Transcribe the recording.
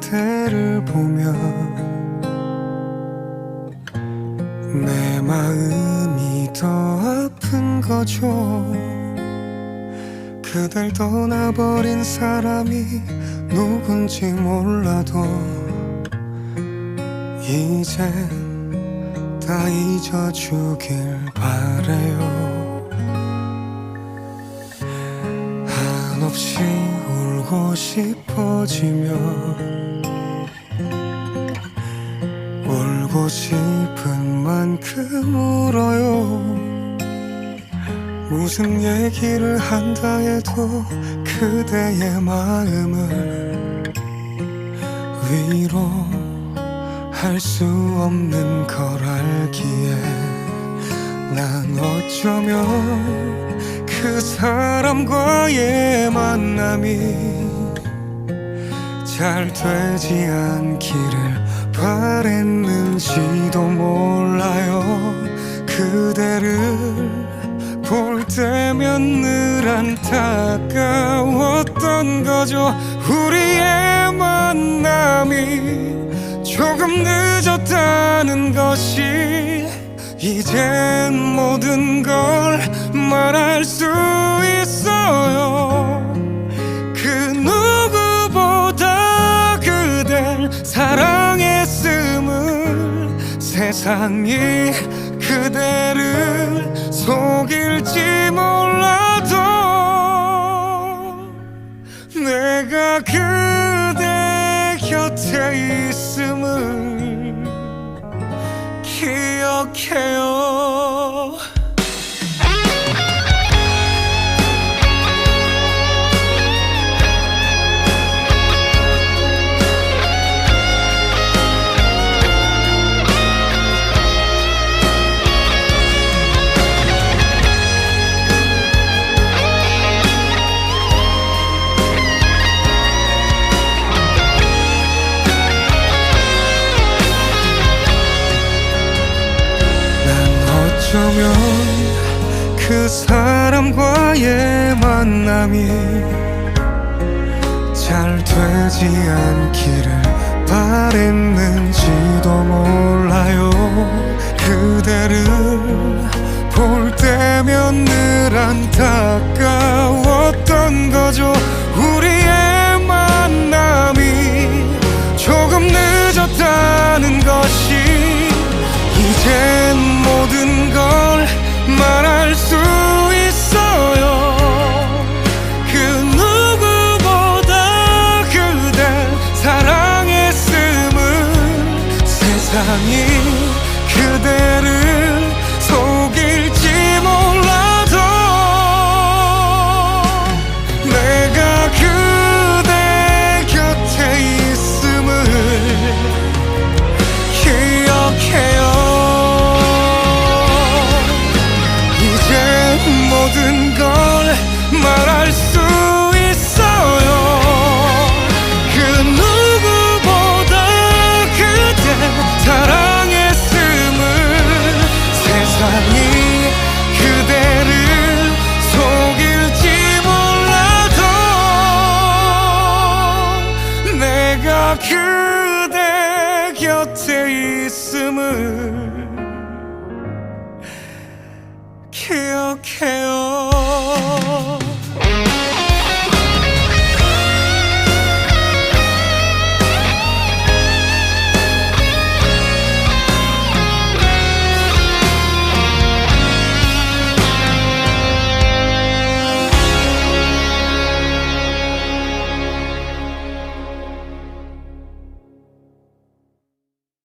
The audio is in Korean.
그대를 보며 내 마음이 더 아픈 거죠. 그댈 떠나버린 사람이 누군지 몰라도 이제 다 잊어주길 바래요. 한없이 울고 싶어지며 울고 싶은 만큼 울어요. 무슨 얘기를 한다 해도 그대의 마음을 위로할 수 없는 걸 알기에 난 어쩌면 그 사람과의 만남이 잘 되지 않기를 바랬는지도 몰라요. 그대를 볼 때면 늘 안타까웠던 거죠. 우리의 만남이 조금 늦었다는 것이 이젠 모든 걸 말할 수 있어 세상이 그대를 속일지 몰라도 내가 그 어쩌면 그 사람과의 만남이 잘 되지 않기를 바랬는지도 몰라요 세상이 그대를 내가 그대 곁에 있음을 기억해요